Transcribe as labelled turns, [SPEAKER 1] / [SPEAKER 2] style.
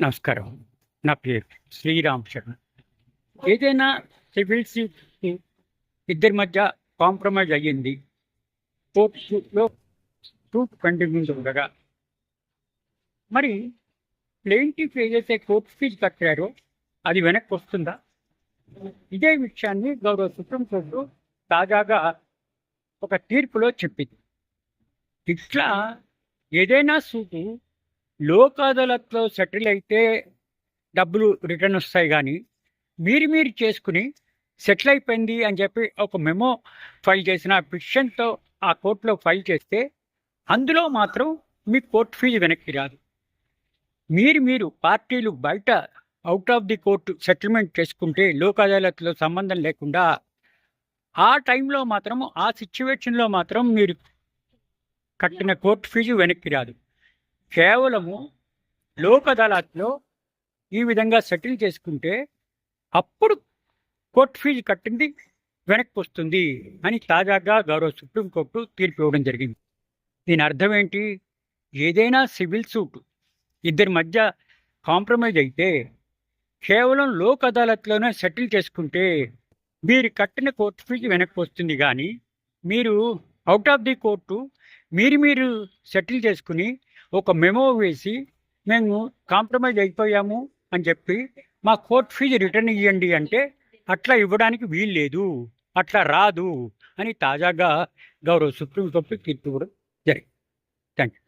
[SPEAKER 1] నమస్కారం. నా పేరు శ్రీరామ్ శర్మ. ఏదైనా సివిల్ సీట్ ఇద్దరి మధ్య కాంప్రమైజ్ అయ్యింది. కోర్టులో సూట్ కంటిన్యూస్ ఉండగా. మరి ప్లేంటిఫ్ ఏదైతే కోర్టు ఫీజు కట్టారో అది వెనక్కి వస్తుందా? ఇదే విషయాన్ని గౌరవ సుప్రీంకోర్టు తాజాగా ఒక తీర్పులో చెప్పింది. ఇట్లా ఏదైనా సూటు లోక్ అదాలత్లో సెటిల్ అయితే డబ్బులు రిటర్న్ వస్తాయి కానీ మీరు మీరు చేసుకుని సెటిల్ అయిపోయింది అని చెప్పి ఒక మెమో ఫైల్ చేసిన పిటిషన్తో ఆ కోర్టులో ఫైల్ చేస్తే అందులో మాత్రం మీ కోర్టు ఫీజు వెనక్కి రాదు. మీరు మీరు పార్టీలు బయట out of the court settlement చేసుకుంటే లోక్ అదాలత్లో సంబంధం లేకుండా ఆ టైంలో మాత్రం ఆ సిచ్యువేషన్లో మాత్రం మీరు కట్టిన కోర్టు ఫీజు వెనక్కి రాదు. కేవలము లోక్ అదాలత్లో ఈ విధంగా సెటిల్ చేసుకుంటే అప్పుడు కోర్టు ఫీజు కట్టింది వెనక్కి వస్తుంది అని తాజాగా గౌరవ సుప్రీంకోర్టు తీర్పు ఇవ్వడం జరిగింది. దీని అర్థం ఏంటి? ఏదైనా సివిల్ సూట్ ఇద్దరి మధ్య కాంప్రమైజ్ అయితే కేవలం లోక్ అదాలత్లోనే సెటిల్ చేసుకుంటే మీరు కట్టిన కోర్టు ఫీజు వెనక్కి వస్తుంది కానీ మీరు అవుట్ ఆఫ్ ది కోర్టు మీరు మీరు సెటిల్ చేసుకుని ఒక మెమో వేసి మేము కాంప్రమైజ్ అయిపోయాము అని చెప్పి మా కోర్ట్ ఫీజు రిటర్న్ ఇవ్వండి అంటే అట్లా ఇవ్వడానికి వీలు లేదు అట్లా రాదు అని తాజాగా గౌరవ సుప్రీంకోర్టు తీర్పు కూడా జరిగింది.